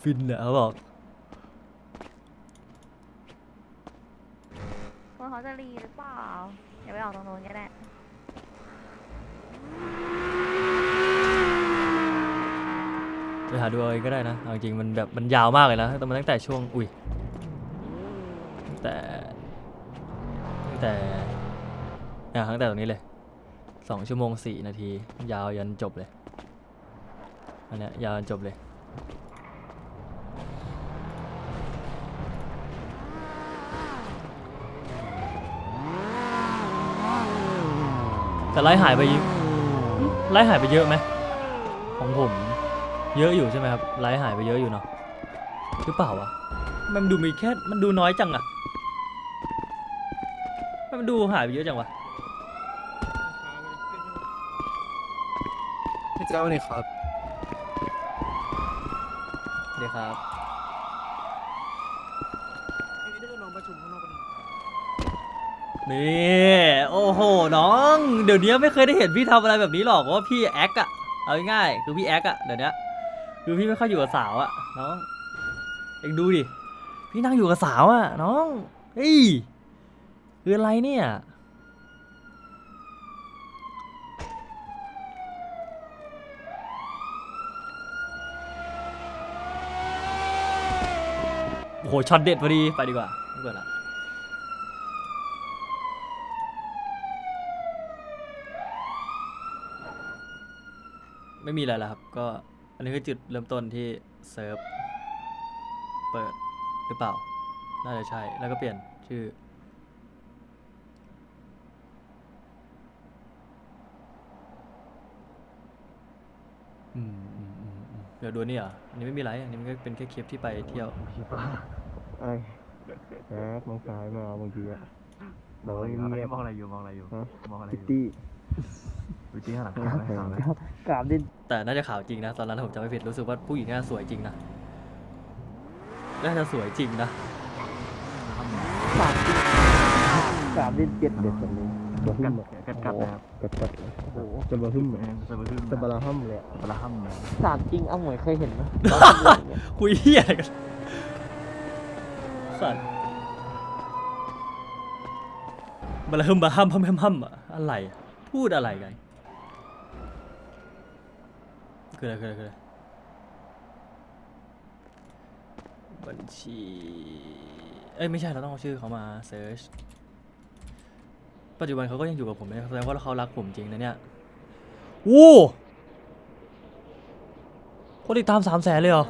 ฟินเนี่ยเขาบอกว่าเขาจะรีหรือเปล่าอย่าไปออกตรงโน้นก็ได้ไปหาดูเอาเองก็ได้นะเอาจริงๆมันแบบมันยาวมากเลยนะตั้งแต่ตั้งแต่ช่วงอุ้ยตั้งแต่ตั้งแต่เนี่ยตั้งแต่ตรงนี้เลยสองชั่วโมงสี่นาที ยาวยันจบเลย อันเนี้ยยาวจบเลยแต่ไล่หายไปเยอะไล่หายไปเยอะไหมของผม เยอะอยู่ใช่ไหมครับไลฟ์หายไปเยอะอยู่เนาะหรือเปล่าวะมันดูมีแค่มันดูน้อยจังอะมันดูหายไปเยอะจังวะพี่เจ้านี่ครับ เดี๋ยว ครับพี่ได้ลองประชุมข้างนอกกันนี่โอ้โหน้อง เดี๋ยวนี้ไม่เคยได้เห็นพี่ทำอะไรแบบนี้หรอกเพราะว่าพี่แอคอะเอาง่ายๆคือพี่แอคอะเดี๋ยวนี้คือพี่ไม่ค่อยอยู่กับสาวอะน้องเอ็งดูดิพี่นั่งอยู่กับสาวอะน้องเฮ้ยคืออะไรเนี่ย โอ้โหช็อตเด็ดพอดีไปดีกว่าไม่กดละไม่มีอะไรแล้วครับ ก็อันนี้คือจุดเริ่มต้นที่เซิร์ฟเปิดหรือเปล่า น่าจะใช่แล้วก็เปลี่ยนชื่อเดี๋ยวดูนี่เหรออันนี้ไม่มีไรอันนี้มันก็เป็นแค่คลิปที่ไปเที่ยว ไอ้แอ๊กมองซ้ายมาบางทีอะเรามองเงียบอะไรอยู่มองอะไรอยู่ฮะมองอะไรพิอตยู่ตี้วิตี้ข้างหลังข้างหลังข้างหลังกราบดินแต่น่าจะข่าวจริงนะ ตอนนั้นผมจำไม่ผิดรู้สึกว่าผู้หญิงน่าสวยจริงนะน่าจะสวยจริงนะกราบดินเจ็ดเด็ดแบบนี้บะหึ่กัดมอะกัดกัดนะครับกัดกัดเลยโอ้โหจะบะหึ่มเออะอจะไปขึ้นจะบะละห้ำเลยอะปลาห้ำเลยสามจริงอ้าเหมยเคยเห็นไหมคุยเฮียอะไรกัน สัตว์บลาฮึมบาฮัมฮัมฮัมฮัมอะอะไร พูดอะไรกันคืออะไรคืออะไรคืออะไรบัญชี เอ้ยไม่ใช่เราต้องเอาชื่อเขามาเซิร์ช ปัจจุบันเขาก็ยังอยู่กับผมเลยแสดงว่าเขารักผมจริงนะเนี่ยวู้คนติดตามสามแสนเลยเหรอ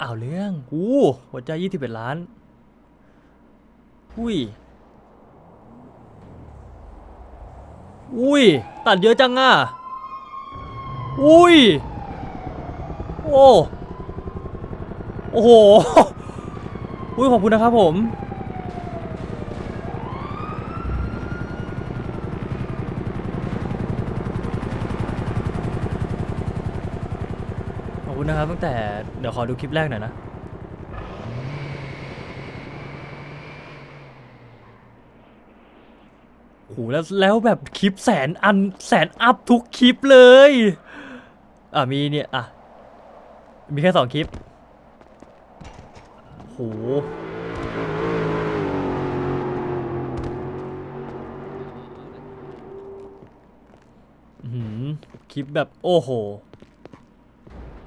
อ้าวเรื่องอู้หัวใจยี่สิบเอ็ดล้านอุ้ย อุ้ย ตัดเยอะจังอะ อุ้ย โอ้ โอ้โห อุ้ยขอบคุณนะครับผม นะครับตั้งแต่เดี๋ยวขอดูคลิปแรกหน่อยนะ โหแล้วแล้วแบบคลิปแสนอันแสนอัพทุกคลิปเลย อะมีเนี่ยอะ มีแค่สองคลิป โหหือคลิปแบบโอ้โห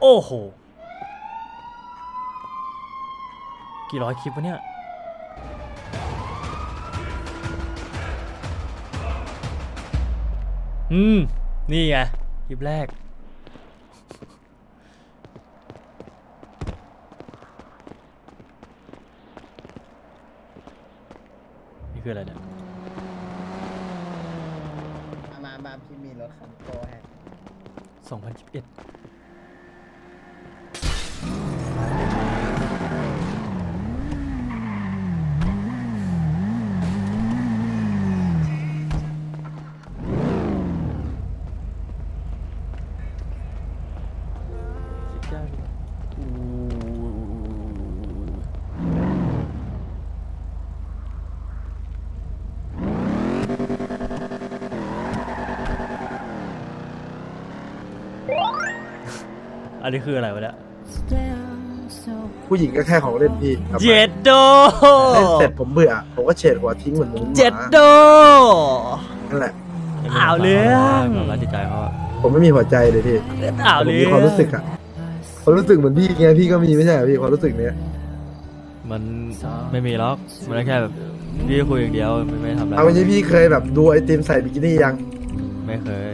โอ้โห กี่ร้อยคลิปวะเนี่ย อืม นี่ไง คลิปแรก นี่คืออะไรเนี่ย มามามพี่มีรถคันโตแฮะสองพันสิบเอ็ด องพันสิบเอ็ดอันนี้คืออะไรวะเนี่ยผู้หญิงก็แค่ของเล่นพี่ครับเจ็ดโดเล่นเสร็จผมเบื่อ ผมก็เฉดหัวทิ้งเหมือนหมูหมาเจ็ดโด นั่นแหละ อ้าวเรื่อง ความรักจิตใจเขาอะผมไม่มีหัวใจเลยพี่อ้าวผมเรื่มีองความรู้สึกอะความรู้สึกเหมือนพี่ไงพี่ก็มีไม่ใช่เหรอพี่ความรู้สึกเนี้ยมันไม่มีหรอกมันแค่แบบพี่คุยอย่างเดียวไม่ไม่ทำอะไรเอาวันนี้พี่เคยแบบดูไอติมใส่บิกินี่ยังไม่เคย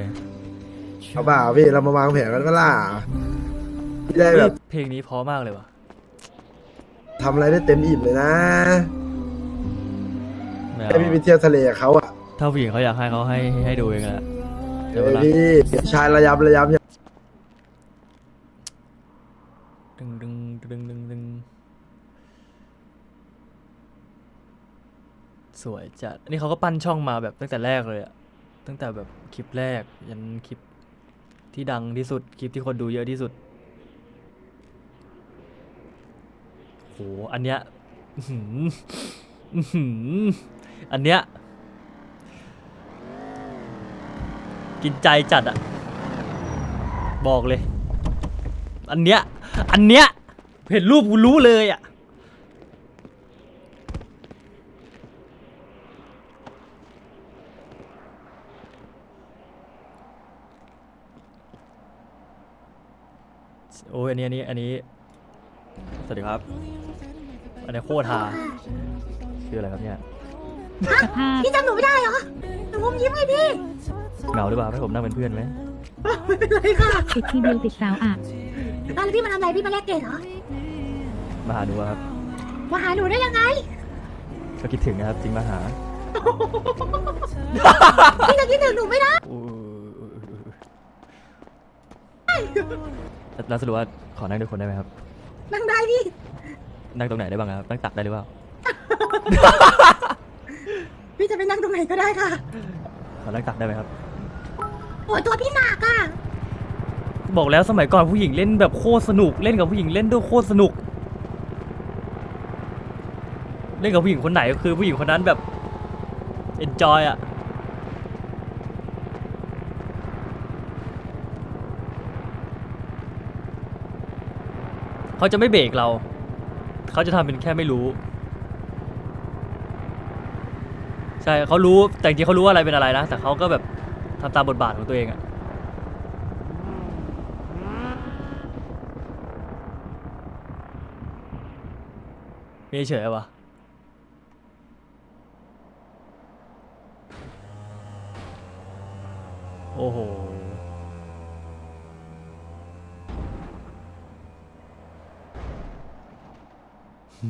เอาเปล่าพี่เรามาวางแผนกันเปะล่าพี่ ได้แบบเพลงนี้เพราะมากเลยว่ะ ทำอะไรได้เต็มอิ่มเลยนะไม่ให้พี่ไปเที่ยวทะเลกับเขาอะถ้าผู้หญิงเขาอยากให้เขาให้ให้ดูเองแหละเอเดี๋ยวอเวลา พี่ชายระยำระยำอย่างดึงดึงดึงดึงดึงสวยจัดอันนี้เขาก็ปั้นช่องมาแบบตั้งแต่แรกเลยอะตั้งแต่แบบคลิปแรกยันคลิปที่ดังที่สุดคลิปที่คนดูเยอะที่สุด หอันเนี้ยอื้มอื้มอันเนี้ยกินใจจัดอะบอกเลย อันเนี้ย อันเนี้ย เห็นรูปกูรู้เลยอะโอ้ยอันนี้ อันนี้ อันนี้ สวัสดีครับ อันนี้โคตรฮาชื่ออะไรครับเนี่ยพี่จำหนูไม่ได้เหรอ หนูอมยิ้มไงพี่ เหงาหรือเปล่าให้ผมนั่งเป็นเพื่อนไหมไม่เป็นไรค่ะติดทีเดียวติดสาวอะตอนแล้วพี่มาทำอะไรพี่มาแลกเกรดเหรอ มาหาดูอะครับ มาหาหนูได้ยังไง ก็คิดถึงนะครับจริงมาหา พี่จะคิดถึงหนูไม่ได้อู้แล้วสรุปว่าขอนั่งด้วยคนได้ไหมครับ นั่งได้พี่ นั่งตรงไหนได้บ้างครับนั่งตักได้หรือเปล่า พี่จะไปนั่งตรงไหนก็ได้ค่ะ ขอนั่งตักได้ไหมครับ โอ้ยตัวพี่หนักอะ บอกแล้วสมัยก่อนผู้หญิงเล่นแบบโคตรสนุก เล่นกับผู้หญิงเล่นด้วยโคตรสนุก เล่นกับผู้หญิงคนไหนก็คือผู้หญิงคนนั้นแบบ enjoy อะ เขาจะไม่เบรกเรา เขาจะทำเป็นแค่ไม่รู้ ใช่เขารู้แต่จริงๆเขารู้ว่าอะไรเป็นอะไรนะ แต่เขาก็แบบทำตามบทบาทของตัวเองอะมีเฉยๆวะ อ